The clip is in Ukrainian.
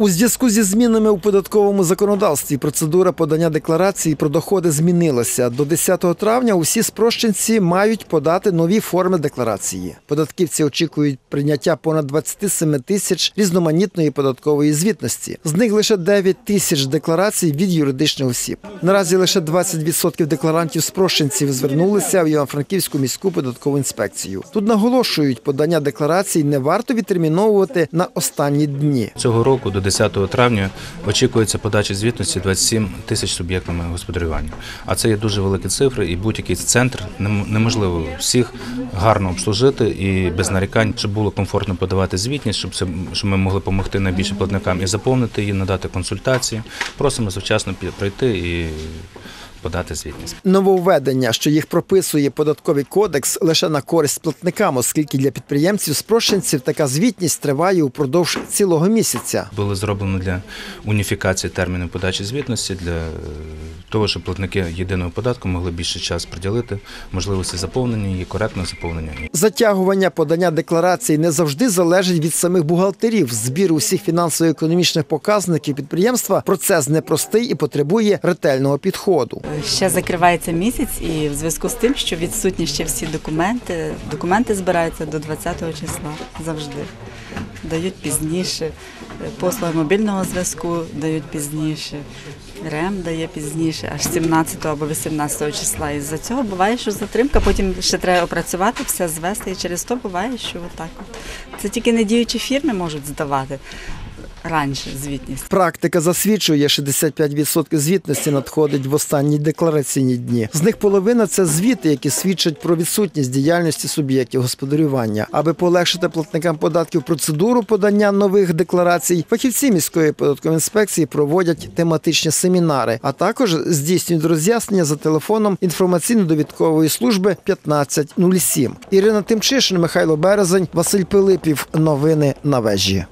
У зв'язку зі змінами у податковому законодавстві процедура подання декларації про доходи змінилася. До 10 травня усі спрощенці мають подати нові форми декларації. Податківці очікують прийняття понад 27 тисяч різноманітної податкової звітності. З них лише 9 тисяч декларацій від юридичних осіб. Наразі лише 20% декларантів спрощенців звернулися в Івано-Франківську міську податкову інспекцію. Тут наголошують, подання декларацій не варто відтерміновувати на останні дні. Цього року до 10 травня очікується подача звітності 27 тисяч суб'єктами господарювання. А це є дуже великі цифри, і будь-який центр нем- неможливо всіх гарно обслужити і без нарікань, щоб було комфортно подавати звітність, щоб це щоб ми могли допомогти найбільше платникам і заповнити її, надати консультації. Просимо завчасно прийти і подати звітність. Нововведення, що їх прописує податковий кодекс, лише на користь платникам, оскільки для підприємців спрощенців така звітність триває упродовж цілого місяця. Було зроблено для уніфікації терміну подачі звітності, для е, того, щоб платники єдиного податку могли більше час приділити можливості заповнення її, коректного заповнення. Затягування подання декларацій не завжди залежить від самих бухгалтерів. Збір усіх фінансово-економічних показників підприємства процес непростий і потребує ретельного підходу. Ще закривається місяць, і в зв'язку з тим, що відсутні ще всі документи, документи збираються до 20-го числа завжди. Дають пізніше, послуги мобільного зв'язку дають пізніше, РЕМ дає пізніше, аж 17 або 18 числа. І з-за цього буває, що затримка, потім ще треба опрацювати, все звести, і через то буває, що отак от. Це тільки недіючі фірми можуть здавати раніше звітність. Практика засвідчує, 65% звітності надходить в останні деклараційні дні. З них половина це звіти, які свідчать про відсутність діяльності суб'єктів господарювання. Аби полегшити платникам податків процедуру подання нових декларацій, фахівці міської податкової інспекції проводять тематичні семінари, а також здійснюють роз'яснення за телефоном інформаційно-довідкової служби 1507. Ірина Тимчишин, Михайло Березень, Василь Пилипів. Новини на вежі.